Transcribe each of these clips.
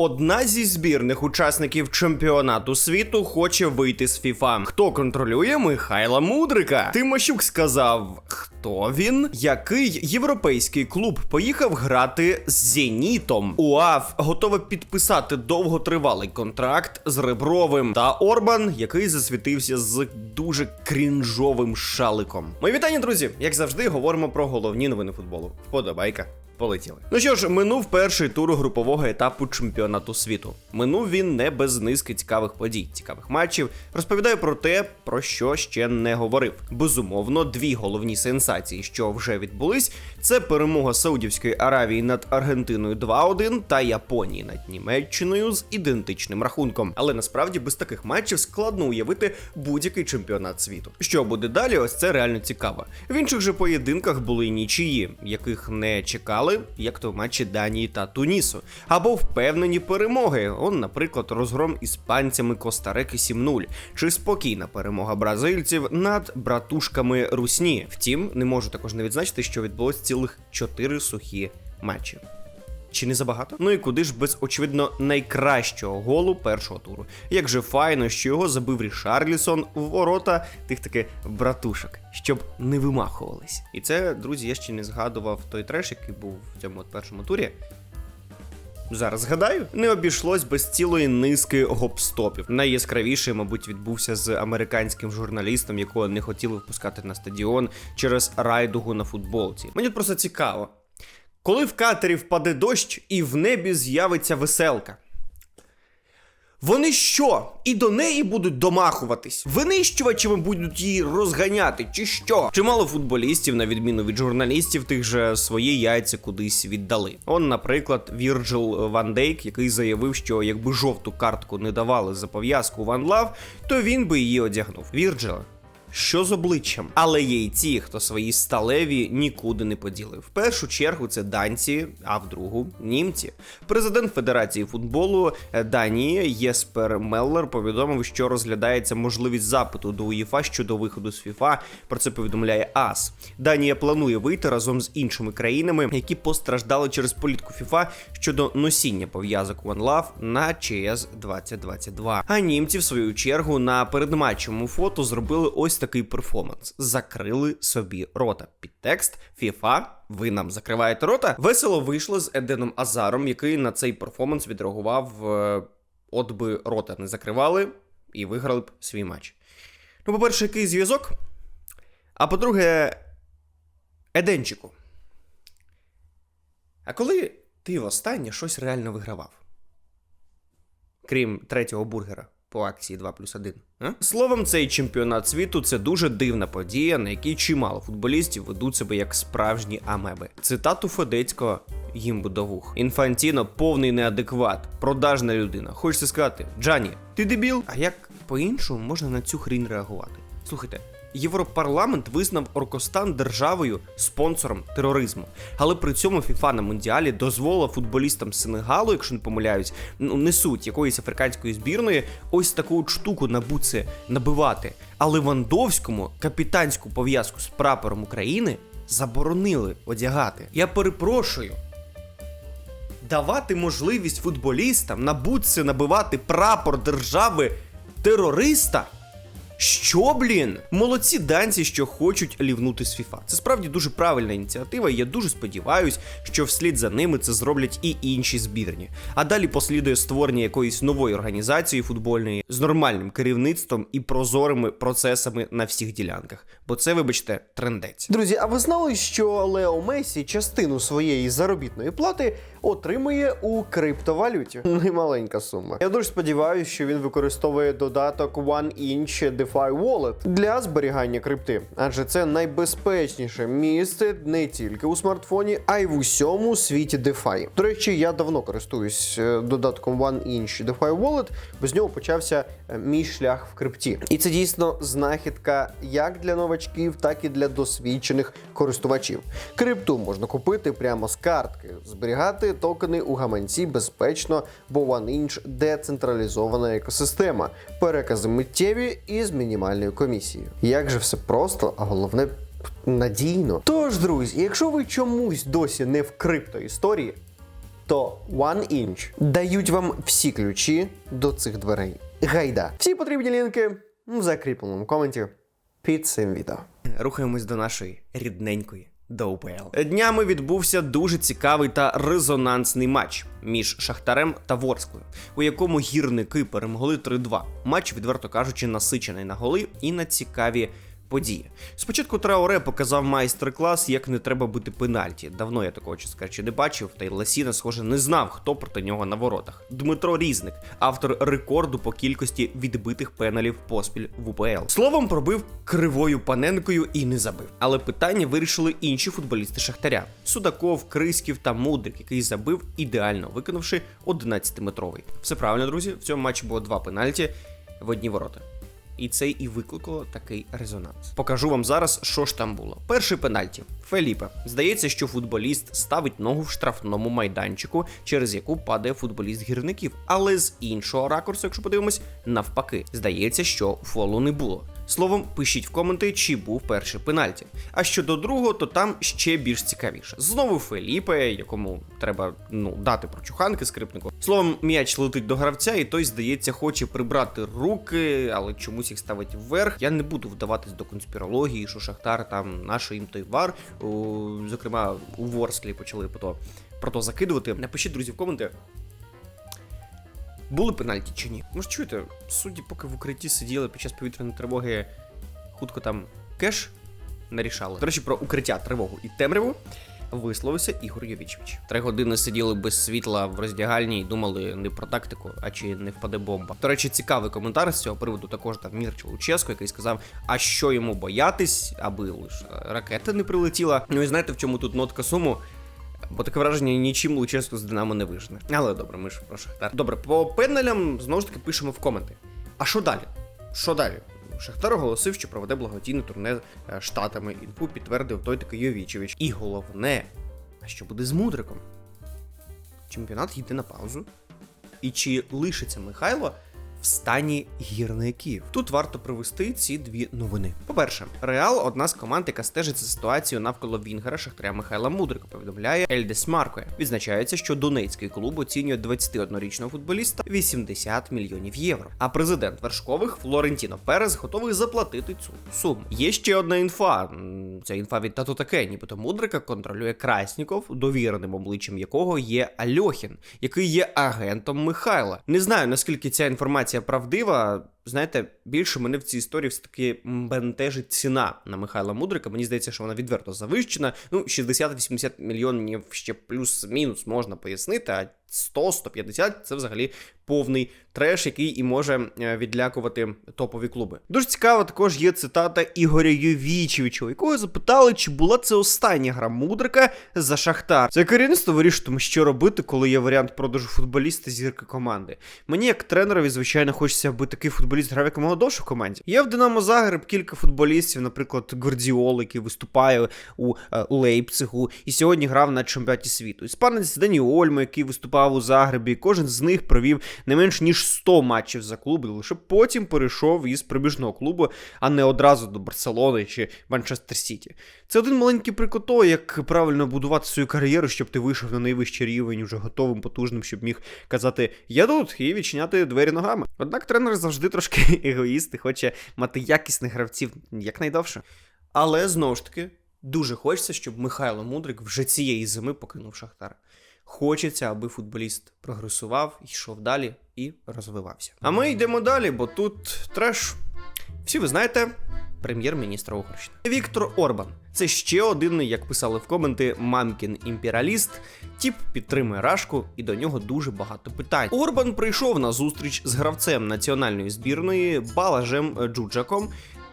Одна зі збірних учасників чемпіонату світу хоче вийти з ФІФА. Хто контролює Михайла Мудрика? Тимощук сказав. Хто він? Який європейський клуб поїхав грати з Зенітом? УАФ готове підписати довготривалий контракт з Ребровим та Орбан, який засвітився з дуже крінжовим шаликом. Мої вітання, друзі! Як завжди, говоримо про головні новини футболу. Вподобайка. Полетіли. Ну що ж, минув перший тур групового етапу чемпіонату світу. Минув він не без низки цікавих подій, цікавих матчів. Розповідаю про те, про що ще не говорив. Безумовно, дві головні сенсації, що вже відбулись, це перемога Саудівської Аравії над Аргентиною 2-1 та Японії над Німеччиною з ідентичним рахунком. Але насправді без таких матчів складно уявити будь-який чемпіонат світу. Що буде далі? Ось це реально цікаво. В інших же поєдинках були нічиї, яких не чекали як то в матчі Данії та Тунісу, або впевнені перемоги. Он, наприклад, розгром іспанцями Коста-Рики 7-0, чи спокійна перемога бразильців над братушками Русні. Втім, не можу також не відзначити, що відбулось цілих 4 сухі матчі. Чи не забагато? Ну і куди ж без очевидно найкращого голу першого туру. Як же файно, що його забив Рішарлісон в ворота тих таки братушок, щоб не вимахувались. І це, друзі, я ще не згадував той треш, який був в цьому от першому турі. Зараз згадаю, не обійшлось без цілої низки гоп-стопів. Найяскравіший, мабуть, відбувся з американським журналістом, якого не хотіли впускати на стадіон через райдугу на футболці. Мені просто цікаво. Коли в катері впаде дощ і в небі з'явиться веселка. Вони що? І до неї будуть домахуватись? Винищувачами будуть її розганяти, чи що? Чимало футболістів, на відміну від журналістів, тих же свої яйця кудись віддали. Он, наприклад, Вірджил Ван Дейк, який заявив, що якби жовту картку не давали за пов'язку Ван Лав, то він би її одягнув. Вірджил, що з обличчям, але є й ті, хто свої сталеві нікуди не поділив. В першу чергу це данці, а в другу німці. Президент Федерації футболу Данії Єспер Меллер повідомив, що розглядається можливість запиту до УЄФА щодо виходу з ФІФА. Про це повідомляє АС. Данія планує вийти разом з іншими країнами, які постраждали через політику ФІФА щодо носіння пов'язок One Love на ЧС 2022. А німці, в свою чергу, на передматчевому фото зробили ось такий перформанс. Закрили собі рота. Підтекст FIFA, ви нам закриваєте рота. Весело вийшло з Еденом Азаром, який на цей перформанс відреагував. е, От би рота не закривали і виграли б свій матч. Ну, по-перше, який зв'язок? А по-друге, Еденчику. А коли ти востаннє щось реально вигравав? Крім третього бургера по акції 2 плюс 1. А? Словом, цей чемпіонат світу це дуже дивна подія, на якій чимало футболістів ведуть себе як справжні амеби. Цитату Федецького їм би вух. Інфантіно повний неадекват, продажна людина. Хочеться сказати, Джані, ти дебіл? А як по-іншому можна на цю хрінь реагувати? Слухайте. Європарламент визнав Оркостан державою спонсором тероризму, але при цьому ФІФА на Мундіалі дозволила футболістам Сенегалу, якщо не помиляюсь, ну несуть якоїсь африканської збірної ось таку штуку на буце набивати. А Левандовському капітанську пов'язку з прапором України заборонили одягати. Я перепрошую. Давати можливість футболістам на бутси набивати прапор держави терориста. Що, блін? Молодці данці, що хочуть лівнути з FIFA. Це справді дуже правильна ініціатива, і я дуже сподіваюсь, що вслід за ними це зроблять і інші збірні. А далі послідує створення якоїсь нової організації футбольної з нормальним керівництвом і прозорими процесами на всіх ділянках. Бо це, вибачте, трендець. Друзі, а ви знали, що Лео Месі частину своєї заробітної плати отримує у криптовалюті? Немаленька сума. Я дуже сподіваюся, що він використовує додаток OneInch DeFi Wallet для зберігання крипти, адже це найбезпечніше місце не тільки у смартфоні, а й в усьому світі DeFi. До речі, я давно користуюсь е, додатком OneInch DeFi Wallet. Без нього почався е, мій шлях в крипті. І це дійсно знахідка як для новачків, так і для досвідчених користувачів. Крипту можна купити прямо з картки, зберігати токени у гаманці безпечно, бо OneInch децентралізована екосистема, перекази миттєві і з мінімальною комісією. Як же все просто, а головне надійно. Тож, друзі, якщо ви чомусь досі не в криптоісторії, то One Inch дають вам всі ключі до цих дверей. Гайда. Всі потрібні лінки в закріпленому коменті під цим відео. Рухаємось до нашої рідненької до УПЛ. Днями відбувся дуже цікавий та резонансний матч між Шахтарем та Ворсклою, у якому гірники перемогли 3-2. Матч, відверто кажучи, насичений на голи і на цікаві події. Спочатку Траоре показав майстер-клас, як не треба бити пенальті. Давно я такого чесно кажучи, не бачив, та й Ласіна, схоже, не знав, хто проти нього на воротах. Дмитро Різник, автор рекорду по кількості відбитих пеналів поспіль в УПЛ. Словом, пробив кривою паненкою і не забив. Але питання вирішили інші футболісти Шахтаря: Судаков, Криськів та Мудрик, який забив, ідеально виконавши 11-метровий. Все правильно, друзі. В цьому матчі було два пенальті в одні ворота. І це і викликало такий резонанс. Покажу вам зараз, що ж там було. Перший пенальті. Феліпе. Здається, що футболіст ставить ногу в штрафному майданчику, через яку падає футболіст гірників. Але з іншого ракурсу, якщо подивимось, навпаки, здається, що фолу не було. Словом, пишіть в коменти, чи був перший пенальті. А щодо другого, то там ще більш цікавіше. Знову Феліпе, якому треба ну дати прочуханки скрипнику. Словом, м'яч летить до гравця, і той, здається, хоче прибрати руки, але чомусь їх ставить вверх. Я не буду вдаватись до конспірології, що Шахтар там наш їм той вар. У, зокрема, у Ворсклі почали про то, про то закидувати. Напишіть, друзі, в коменти. Були пенальті чи ні? Ну ж чуєте, судді, поки в укритті сиділи під час повітряної тривоги, хутко там кеш нарішали. До речі, про укриття, тривогу і темряву висловився Ігор Йовічевич. Три години сиділи без світла в роздягальні і думали не про тактику, а чи не впаде бомба. До речі, цікавий коментар з цього приводу також там Мірч Луческо, який сказав, а що йому боятись, аби лише ракета не прилетіла. Ну і знаєте, в чому тут нотка суму? Бо таке враження нічим Луческо з Динамо не вижне. Але добре, ми ж про Шахтар. Добре, по пенелям знову ж таки пишемо в коменти. А що далі? Що далі? Шахтар оголосив, що проведе благодійне турне е, штатами. Інфу підтвердив той такий Йовічевич. І головне, а що буде з мудриком? Чемпіонат йде на паузу. І чи лишиться Михайло в стані гірників? Тут варто привести ці дві новини. По-перше, Реал одна з команд, яка стежить за ситуацією навколо Вінгера Шахтаря Михайла Мудрика. Повідомляє Ельдес Маркоє. Відзначається, що Донецький клуб оцінює 21-річного футболіста 80 мільйонів євро. А президент вершкових Флорентіно Перес готовий заплатити цю суму. Є ще одна інфа. Ця інфа від тату таке, нібито Мудрика контролює Красніков, довіреним обличчям якого є Альохін, який є агентом Михайла. Не знаю наскільки ця інформація правдива. Знаєте, більше мене в цій історії все таки бентежить ціна на Михайла Мудрика. Мені здається, що вона відверто завищена. Ну, 60-80 мільйонів ще плюс-мінус можна пояснити, а 100-150 це взагалі повний треш, який і може е, відлякувати топові клуби. Дуже цікаво, також є цитата Ігоря Йовічевича, у якого запитали, чи була це остання гра Мудрика за Шахтар. Це керівництво вирішуватиме, що робити, коли є варіант продажу футболіста зірки команди. Мені, як тренерові, звичайно, хочеться, аби такий футболіст грав якомога довше в команді. Є в Динамо Загреб кілька футболістів, наприклад, Гордіол, який виступає у е, Лейпцигу, і сьогодні грав на чемпіонаті світу. Іспанець Дані Ольмо, який виступав у Загребі, кожен з них провів не менш ніж 100 матчів за клуб, і лише потім перейшов із прибіжного клубу, а не одразу до Барселони чи Манчестер Сіті. Це один маленький приклад того, як правильно будувати свою кар'єру, щоб ти вийшов на найвищий рівень, уже готовим, потужним, щоб міг казати Я тут і відчиняти двері ногами. Однак тренер завжди трошки егоїст і хоче мати якісних гравців якнайдовше. Але знову ж таки, дуже хочеться, щоб Михайло Мудрик вже цієї зими покинув Шахтар. Хочеться, аби футболіст прогресував, йшов далі і розвивався. А ми йдемо далі, бо тут треш. Всі ви знаєте, прем'єр-міністр Угорщини. Віктор Орбан. Це ще один, як писали в коменти, мамкін імперіаліст. Тіп підтримує Рашку, і до нього дуже багато питань. Орбан прийшов на зустріч з гравцем національної збірної Балажем Джуджаком.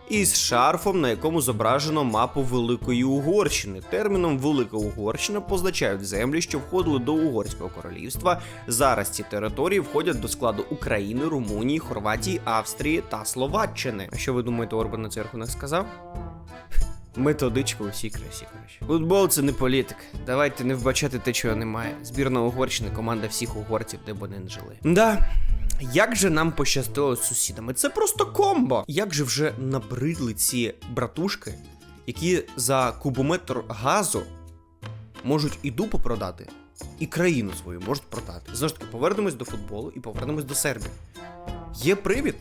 Із шарфом, на якому зображено мапу Великої Угорщини. Терміном Велика Угорщина позначають землі, що входили до Угорського королівства. Зараз ці території входять до складу України, Румунії, Хорватії, Австрії та Словаччини. А що ви думаєте, Орбан на цей рахунок сказав? Методичка у всій красі, коротше. Футбол це не політик. Давайте не вбачати те, чого немає. Збірна Угорщини, команда всіх угорців, де б вони не жили. Да. Як же нам пощастило з сусідами? Це просто комбо. Як же вже набридли ці братушки, які за кубометр газу можуть і дупу продати, і країну свою можуть продати. Знову ж таки, повернемось до футболу і повернемось до Сербії. Є привід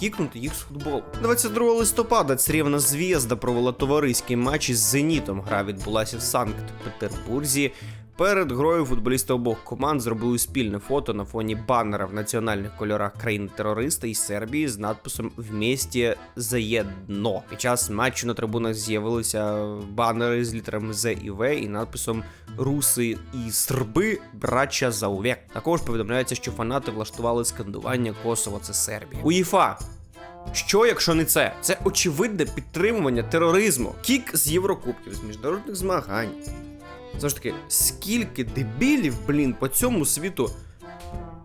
кікнути їх з футболу. 22 листопада Црєвна Звєзда провела товариський матч із Зенітом. Гра відбулася в Санкт-Петербурзі. Перед грою футболісти обох команд зробили спільне фото на фоні баннера в національних кольорах країни-терориста і Сербії з надписом «Вместе заєдно». Під час матчу на трибунах з'явилися банери з літерами З і В і надписом Руси і Срби браття за увек. Також повідомляється, що фанати влаштували скандування Косово це Сербія. УЄФА що, якщо не це? Це очевидне підтримування тероризму. Кік з Єврокубків, з міжнародних змагань. Знову ж таки, скільки дебілів, блін, по цьому світу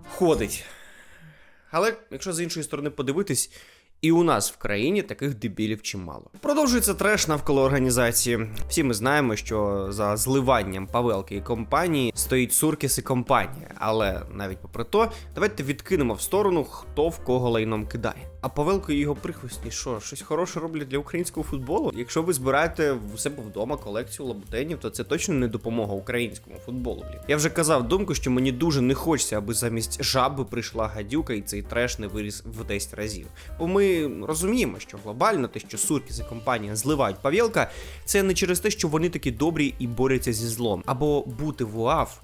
ходить. Але якщо з іншої сторони подивитись, і у нас в країні таких дебілів чимало. Продовжується треш навколо організації. Всі ми знаємо, що за зливанням Павелки і компанії стоїть Суркіс і компанія. Але навіть попри то, давайте відкинемо в сторону, хто в кого лайном кидає. А Павелко і його прихвостні, що щось хороше роблять для українського футболу? Якщо ви збираєте в себе вдома колекцію лабутенів, то це точно не допомога українському футболу. Блін. Я вже казав думку, що мені дуже не хочеться, аби замість жаби прийшла гадюка і цей треш не виріс в 10 разів. Бо ми розуміємо, що глобально те, що Суркіс і компанія зливають Павєлка, це не через те, що вони такі добрі і борються зі злом, або бути в УАФ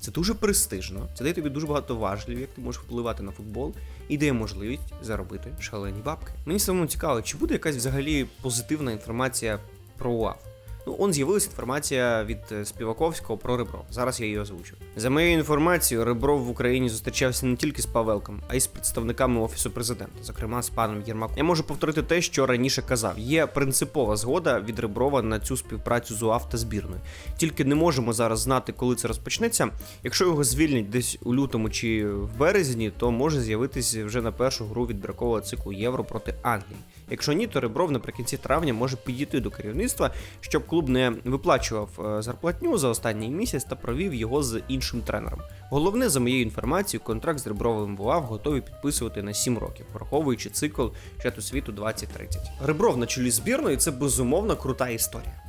це дуже престижно, це дає тобі дуже багато важливі, як ти можеш впливати на футбол, і дає можливість заробити шалені бабки. Мені самому цікаво, чи буде якась взагалі позитивна інформація про УАФ. Ну, он з'явилася інформація від е, Співаковського про Ребро. Зараз я її озвучу. За моєю інформацією, Ребров в Україні зустрічався не тільки з Павелком, а й з представниками офісу президента, зокрема з паном Єрмаком. Я можу повторити те, що раніше казав. Є принципова згода від Реброва на цю співпрацю з УАФ та збірною. Тільки не можемо зараз знати, коли це розпочнеться. Якщо його звільнять десь у лютому чи в березні, то може з'явитись вже на першу гру відбіркового циклу Євро проти Англії. Якщо ні, то Ребров наприкінці травня може підійти до керівництва, щоб клуб не виплачував е, зарплатню за останній місяць та провів його з іншим тренером. Головне, за моєю інформацією, контракт з Ребровим в готовий підписувати на 7 років, враховуючи цикл чату світу 2030. Ребров на чолі збірної це безумовно крута історія.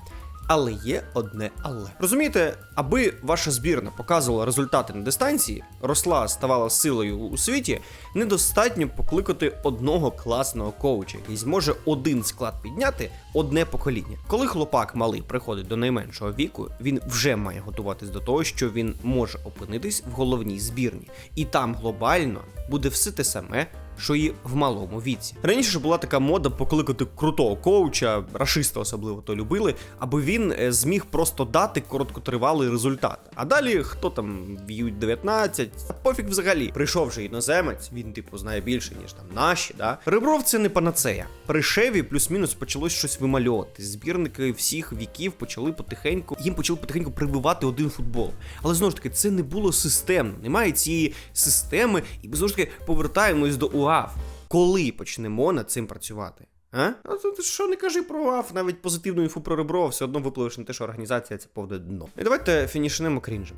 Але є одне але. Розумієте, аби ваша збірна показувала результати на дистанції, росла, ставала силою у світі, недостатньо покликати одного класного коуча, який зможе один склад підняти одне покоління. Коли хлопак малий приходить до найменшого віку, він вже має готуватись до того, що він може опинитись в головній збірні, і там глобально буде все те саме, що і в малому віці. Раніше була така мода покликати крутого коуча, рашиста особливо то любили, аби він е, зміг просто дати короткотривалий результат. А далі хто там в Ю-19, та пофіг взагалі. Прийшов же іноземець, він типу знає більше, ніж там наші. Да? Ребров це не панацея. При Шеві плюс-мінус почалось щось вимальовувати. Збірники всіх віків почали потихеньку, їм почали потихеньку прививати один футбол. Але знову ж таки, це не було системно. Немає цієї системи, і знову ж таки повертаємось до УАФ. Коли почнемо над цим працювати? А? А то що не кажи про УАФ, навіть позитивну інфу про Ребро, все одно випливеш на те, що організація це повне дно. І давайте фінішнемо крінжем.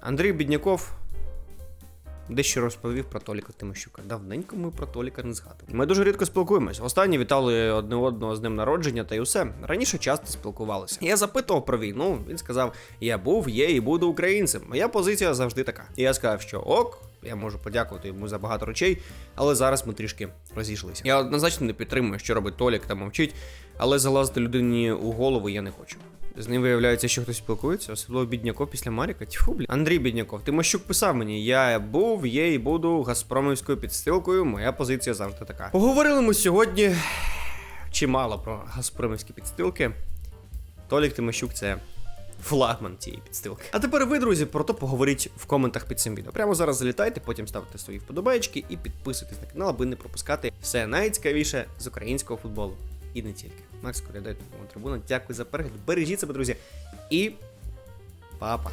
Андрій Бідняков дещо розповів про Толіка Тимощука. Давненько ми про Толіка не згадували. Ми дуже рідко спілкуємось. Останні вітали одне одного з ним народження та й усе. Раніше часто спілкувалися. Я запитував про війну. Він сказав: Я був, є і буду українцем. Моя позиція завжди така. І я сказав, що ок. Я можу подякувати йому за багато речей, але зараз ми трішки розійшлися. Я однозначно не підтримую, що робить Толік та мовчить, але залазити людині у голову я не хочу. З ним виявляється, що хтось спілкується, особливо Бідняков після Маріка. Тьфу, блін. Андрій Бідняков, Тимощук писав мені: я був, є і буду Газпромівською підстилкою. Моя позиція завжди така. Поговорили ми сьогодні чимало про Газпромівські підстилки. Толік Тимощук це. Флагман цієї підстилки. А тепер ви, друзі, про то поговоріть в коментах під цим відео. Прямо зараз залітайте, потім ставте свої вподобайки і підписуйтесь на канал, аби не пропускати все найцікавіше з українського футболу. І не тільки. Макс Корядей, трибуна. Дякую за перегляд. Бережіть себе, друзі. І па-па.